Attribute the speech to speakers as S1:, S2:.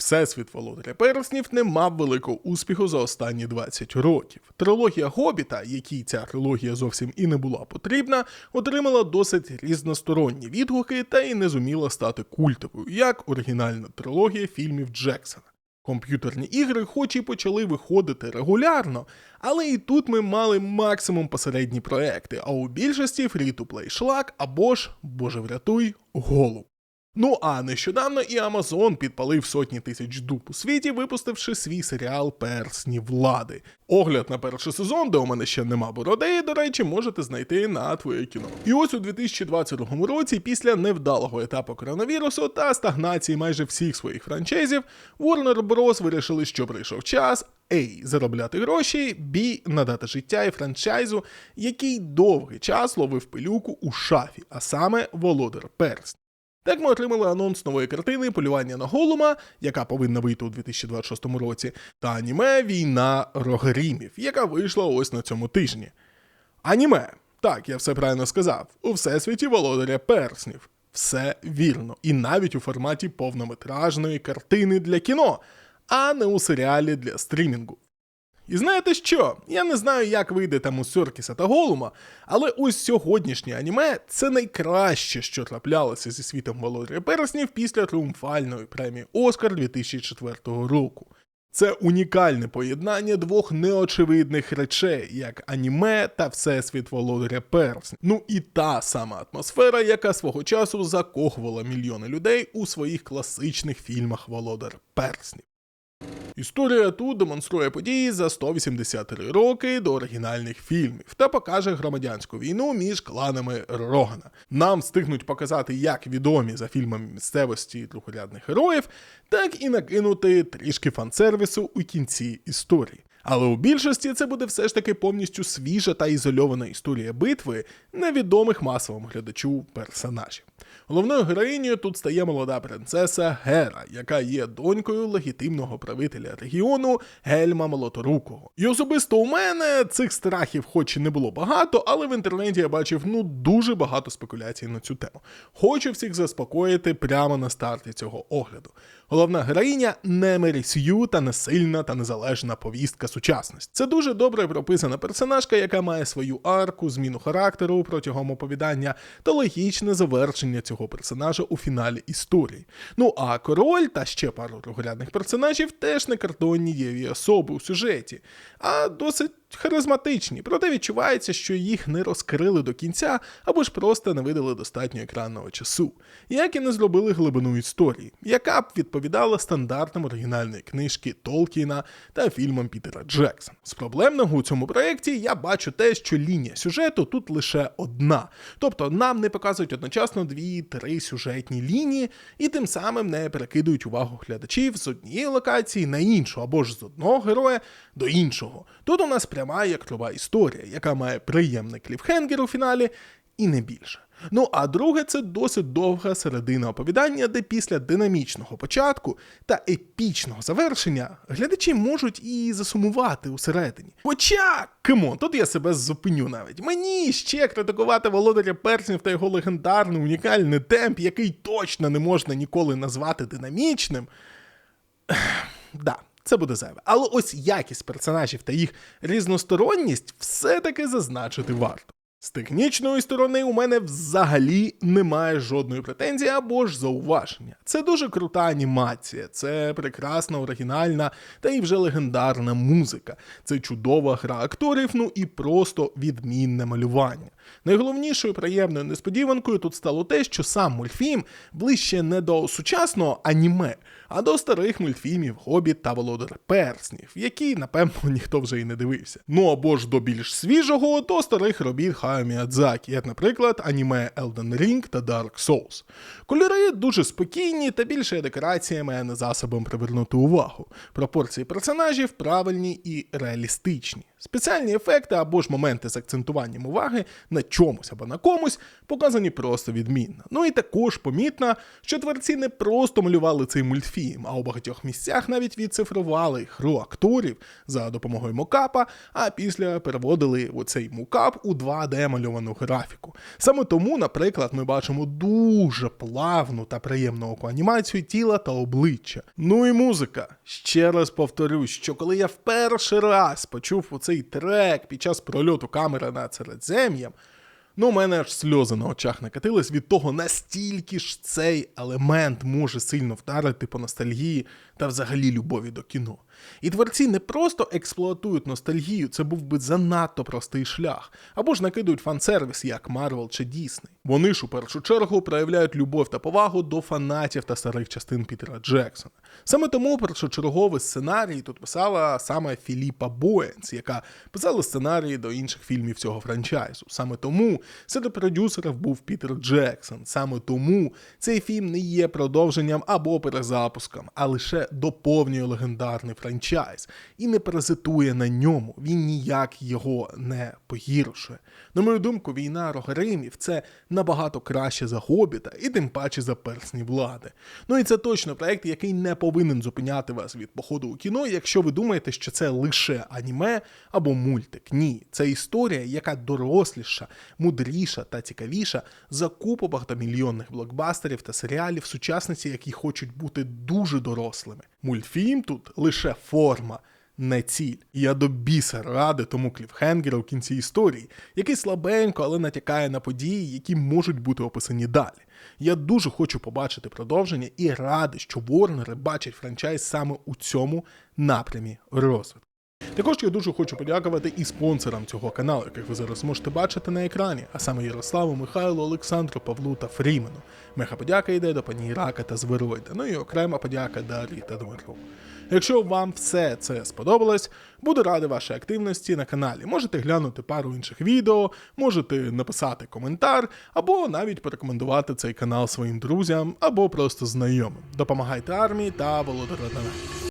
S1: Всесвіт Володаря Перснів не мав великого успіху за останні 20 років. Трилогія Хобіта, якій ця трилогія зовсім і не була потрібна, отримала досить різносторонні відгуки та й не зуміла стати культовою, як оригінальна трилогія фільмів Джексона. Комп'ютерні ігри, хоч і почали виходити регулярно, але і тут ми мали максимум посередні проекти, а у більшості фрі-то-плей шлак або ж, боже врятуй, голуб. Ну а нещодавно і Amazon підпалив сотні тисяч дуб у світі, випустивши свій серіал Персні влади. Огляд на перший сезон, де у мене ще нема бороди, до речі, можете знайти на твоє кіно. І ось у 2022 році, після невдалого етапу коронавірусу та стагнації майже всіх своїх франчайзів, Warner Bros. вирішили, що прийшов час. A. заробляти гроші, Б. надати життя і франчайзу, який довгий час ловив пилюку у шафі, а саме Володар Перст. Так ми отримали анонс нової картини Полювання на Голума, яка повинна вийти у 2026 році, та аніме Війна Рогрімів, яка вийшла ось на цьому тижні. Аніме. Так, я все правильно сказав. У всесвіті володаря перснів. Все вірно. І навіть у форматі повнометражної картини для кіно, а не у серіалі для стрімінгу. І знаєте що? Я не знаю, як вийде там у Сьоркіса та Голума, але ось сьогоднішнє аніме це найкраще, що траплялося зі світом Володаря Перснів після тріумфальної премії Оскар 2004 року. Це унікальне поєднання двох неочевидних речей, як аніме та всесвіт Володаря Перснів. Ну і та сама атмосфера, яка свого часу закохувала мільйони людей у своїх класичних фільмах Володар Перснів. Історія тут демонструє події за 183 роки до оригінальних фільмів та покаже громадянську війну між кланами Рогана. Нам встигнуть показати як відомі за фільмами місцевості другорядних героїв, так і накинути трішки фан-сервісу у кінці історії. Але у більшості це буде все ж таки повністю свіжа та ізольована історія битви невідомих масовому глядачу персонажів. Головною героїнею тут стає молода принцеса Гера, яка є донькою легітимного правителя регіону Гельма Молоторукого. І особисто у мене цих страхів, хоч і не було багато, але в інтернеті я бачив ну дуже багато спекуляцій на цю тему. Хочу всіх заспокоїти прямо на старті цього огляду. Головна героїня не Мері Сью та не сильна та незалежна повістка сучасності. Це дуже добре прописана персонажка, яка має свою арку, зміну характеру протягом оповідання та логічне завершення цього персонажа у фіналі історії. Ну а король та ще пару другорядних персонажів теж не картонні єві особи у сюжеті, а досить харизматичні, проте відчувається, що їх не розкрили до кінця або ж просто не видали достатньо екранного часу, як і не зробили глибину історії, яка б відповідала стандартам оригінальної книжки Толкіна та фільмам Пітера Джексона. З проблемного у цьому проєкті я бачу те, що лінія сюжету тут лише одна, тобто нам не показують одночасно дві-три сюжетні лінії, і тим самим не перекидують увагу глядачів з однієї локації на іншу, або ж з одного героя до іншого. Тут у нас пряма як кльова історія, яка має приємний кліфхенгер у фіналі, і не більше. Ну а друге, це досить довга середина оповідання, де після динамічного початку та епічного завершення глядачі можуть і засумувати усередині. Хоча, кемон, тут я себе зупиню навіть. Мені ще критикувати володаря перснів та його легендарний унікальний темп, який точно не можна ніколи назвати динамічним. Да, це буде зайве. Але ось якість персонажів та їх різносторонність все-таки зазначити варто. З технічної сторони у мене взагалі немає жодної претензії або ж зауваження. Це дуже крута анімація, це прекрасна, оригінальна та і вже легендарна музика. Це чудова гра акторів, ну і просто відмінне малювання. Найголовнішою приємною несподіванкою тут стало те, що сам мультфільм ближче не до сучасного аніме, а до старих мультфільмів Хобіт та Володар Перснів, які, напевно, ніхто вже і не дивився. Ну або ж до більш свіжого, до старих робіт Хаяо як, наприклад, аніме Elden Ring та Dark Souls. Кольори дуже спокійні та більше декораціями, а не засобом привернути увагу. Пропорції персонажів правильні і реалістичні. Спеціальні ефекти або ж моменти з акцентуванням уваги на чомусь або на комусь показані просто відмінно. Ну і також помітно, що творці не просто малювали цей мультфільм, а у багатьох місцях навіть відцифрували гру акторів за допомогою мокапа, а після переводили у цей мокап у 2D мальовану графіку. Саме тому, наприклад, ми бачимо дуже плавну та приємну оку анімацію тіла та обличчя. Ну і музика. Ще раз повторюсь, що коли я в перший раз почув оцей трек під час прольоту камери над Середзем'ям, Ну, у мене аж сльози на очах накатились від того, настільки ж цей елемент може сильно вдарити по ностальгії та взагалі любові до кіно. І творці не просто експлуатують ностальгію, це був би занадто простий шлях, або ж накидують фан-сервіс, як Марвел чи Дісней. Вони ж у першу чергу проявляють любов та повагу до фанатів та старих частин Пітера Джексона. Саме тому першочерговий сценарій тут писала саме Філіпа Боєнс, яка писала сценарії до інших фільмів цього франчайзу. Саме тому серед продюсерів був Пітер Джексон. Саме тому цей фільм не є продовженням або перезапуском, а лише доповнює легендарний франчайз і не паразитує на ньому. Він ніяк його не погіршує. На мою думку, війна Рогаримів це набагато краще за Хобіта і тим паче за персні влади. Ну і це точно проект, який не повинен зупиняти вас від походу у кіно, якщо ви думаєте, що це лише аніме або мультик. Ні, це історія, яка доросліша, мудріша та цікавіша за купу багатомільйонних блокбастерів та серіалів сучасниці, які хочуть бути дуже дорослими. Мультфільм тут лише форма. Не ціль. І я до біса ради тому кліфхенгеру в кінці історії, який слабенько, але натякає на події, які можуть бути описані далі. Я дуже хочу побачити продовження і радий, що Ворнери бачать франчайз саме у цьому напрямі розвитку. Також я дуже хочу подякувати і спонсорам цього каналу, яких ви зараз можете бачити на екрані, а саме Ярославу, Михайлу, Олександру, Павлу та Фрімену. Меха подяка йде до пані Ірака та Звероїда, ну і окрема подяка Дар'ї та Дмитру. Якщо вам все це сподобалось, буду радий вашій активності на каналі. Можете глянути пару інших відео, можете написати коментар, або навіть порекомендувати цей канал своїм друзям, або просто знайомим. Допомагайте армії та володарю